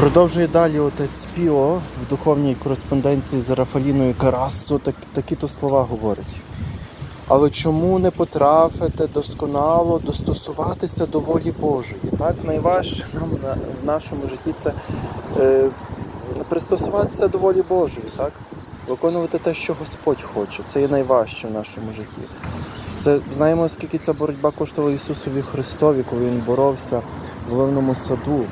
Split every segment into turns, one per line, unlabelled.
Продовжує далі отець Піо в духовній кореспонденції з Рафаліною Карасо так, такі-то слова говорить. Але чому не потрафите досконало достосуватися до волі Божої? Так, найважче нам на, в нашому житті це е, пристосуватися до волі Божої, так? Виконувати те, що Господь хоче. Це є найважче в нашому житті. Це знаємо, скільки ця боротьба коштувала Ісусові Христові, коли Він боровся в ливному саду,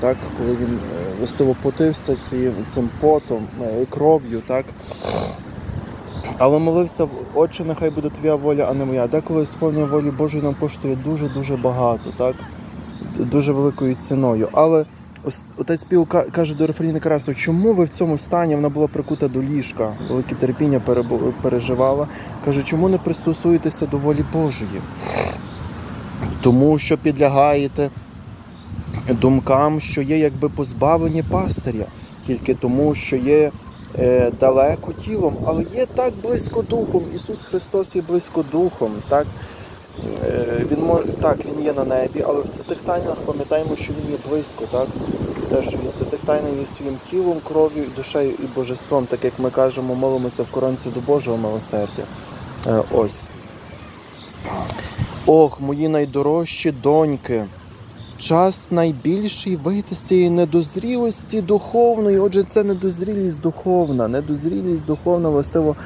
так, коли він е, властиво потився цим, потом, е, кров'ю, так. Але молився, Отче, нехай буде твоя воля, а не моя. Деколи сповнення волі Божої нам коштує дуже-дуже багато, так? Дуже великою ціною. Але отець Піл каже до Рафаліни Карасу, чому ви в цьому стані вона була прикута до ліжка, велике терпіння переживала. Каже, чому не пристосуєтеся до волі Божої? Тому що підлягаєте думкам, що є якби позбавлені пастиря, тільки тому, що є е, далеко тілом, але є так близько духом. Ісус Христос є близько духом. Так? Е, він так, Він є на небі, але в святих тайнах пам'ятаємо, що Він є близько. Так? Те, що він святих тайнах є своїм тілом, кров'ю, душею і божеством, так як ми кажемо, молимося в коронці до Божого милосердя. Е, ось. Ох, мої найдорожчі доньки. Час найбільший вийти з цієї недозрілості духовної. Отже, це недозрілість духовна, недозрілість духовна, властиво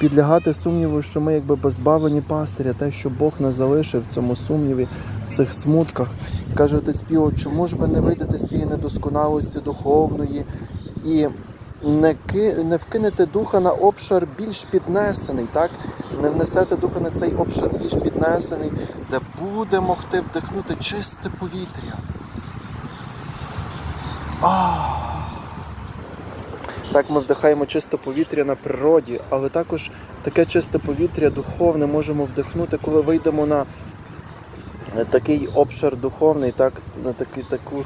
підлягати сумніву, що ми якби позбавлені пастиря, те, що Бог не залишив в цьому сумніві, в цих смутках. Каже отець Піо, чому ж ви не вийдете з цієї недосконалості духовної і не, ки, не вкинете духа на обшар більш піднесений, так? Не внесете духа на цей обшар більш піднесений, де буде могти вдихнути чисте повітря. Ах! Так ми вдихаємо чисте повітря на природі, але також таке чисте повітря духовне можемо вдихнути, коли вийдемо на такий обшар духовний, так, на такий, таку,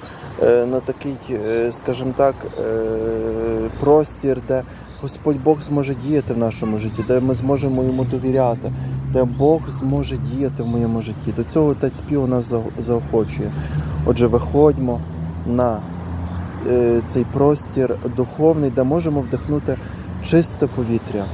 е, на такий, е, скажімо так, е, простір, де Господь Бог зможе діяти в нашому житті, де ми зможемо йому довіряти, де Бог зможе діяти в моєму житті. До цього отець Піо нас заохочує. Отже, виходьмо на е, цей простір духовний, де можемо вдихнути чисте повітря.